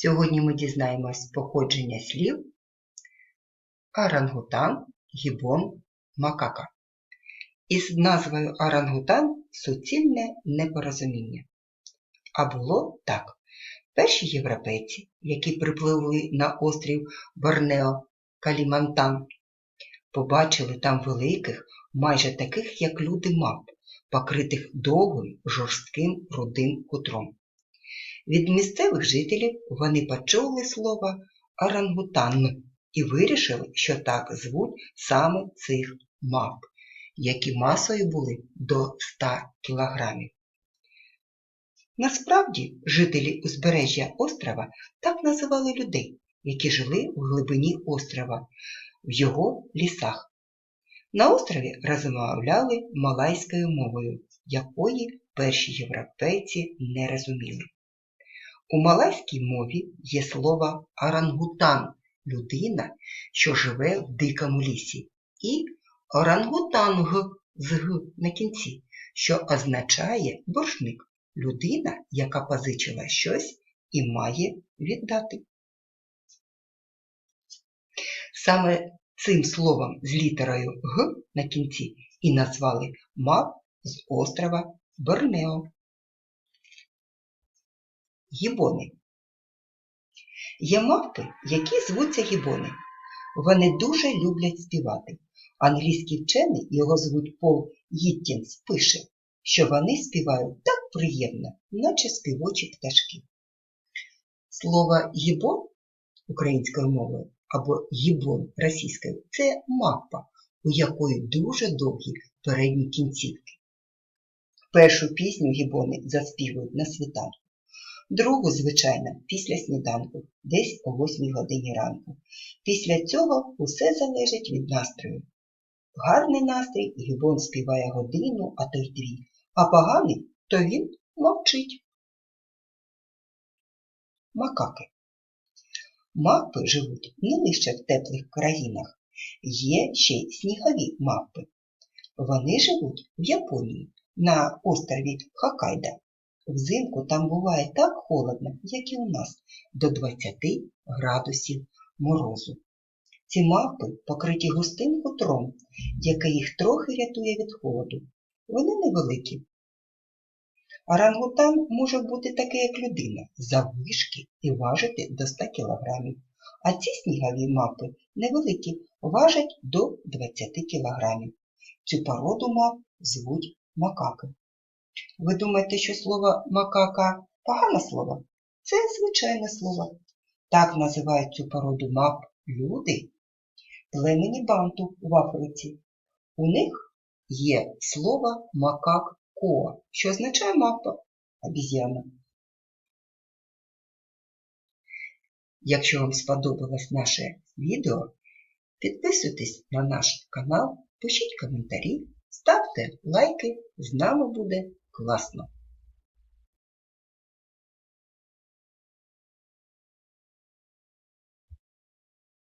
Сьогодні ми дізнаємось походження слів орангутан, гібон, макака. Із назвою орангутан суцільне непорозуміння. А було так. Перші європейці, які припливли на острів Борнео Калімантан, побачили там великих, майже таких, як люди мап, покритих довгим, жорстким рудим хутром. Від місцевих жителів вони почули слово орангутан і вирішили, що так звуть саме цих мап, які масою були до 100 кілограмів. Насправді жителі узбережжя острова так називали людей, які жили в глибині острова, в його лісах. На острові розмовляли малайською мовою, якої перші європейці не розуміли. У малайській мові є слово орангутан людина, що живе в дикому лісі, і орангутанг з г на кінці, що означає боржник людина, яка позичила щось і має віддати. Саме цим словом з літерою Г на кінці і назвали мап з острова Борнео. Гібони. Є мавпи, які звуться гібони. Вони дуже люблять співати. Англійський вчений, його звуть Пол Їттінс, пише, що вони співають так приємно, наче співочі пташки. Слово гібон українською мовою або гібон російською це мапа, у якої дуже довгі передні кінцівки. Першу пісню гібони заспівують на світанку, другу, звичайно, після сніданку, десь о 8 годині ранку. Після цього усе залежить від настрою. Гарний настрій гібон співає годину, а то й дві, а поганий, то він мовчить. Макаки. Мавпи живуть не лише в теплих країнах, є ще й снігові мавпи. Вони живуть в Японії на острові Хоккайдо. Взимку там буває так холодно, як і у нас, до 20 градусів морозу. Ці мавпи покриті густим хутром, яке їх трохи рятує від холоду. Вони невеликі. Орангутан може бути такий, як людина, заввишки і важити до 100 кг. А ці снігові мапи невеликі, важать до 20 кг. Цю породу мап звуть макаки. Ви думаєте, що слово макака погане слово? Це звичайне слово. Так називають цю породу мап люди, племені банту в Африці. У них є слово макак коа, що означає мапа обіз'яна. Якщо вам сподобалось наше відео, підписуйтесь на наш канал, пишіть коментарі, ставте лайки, з нами буде класно!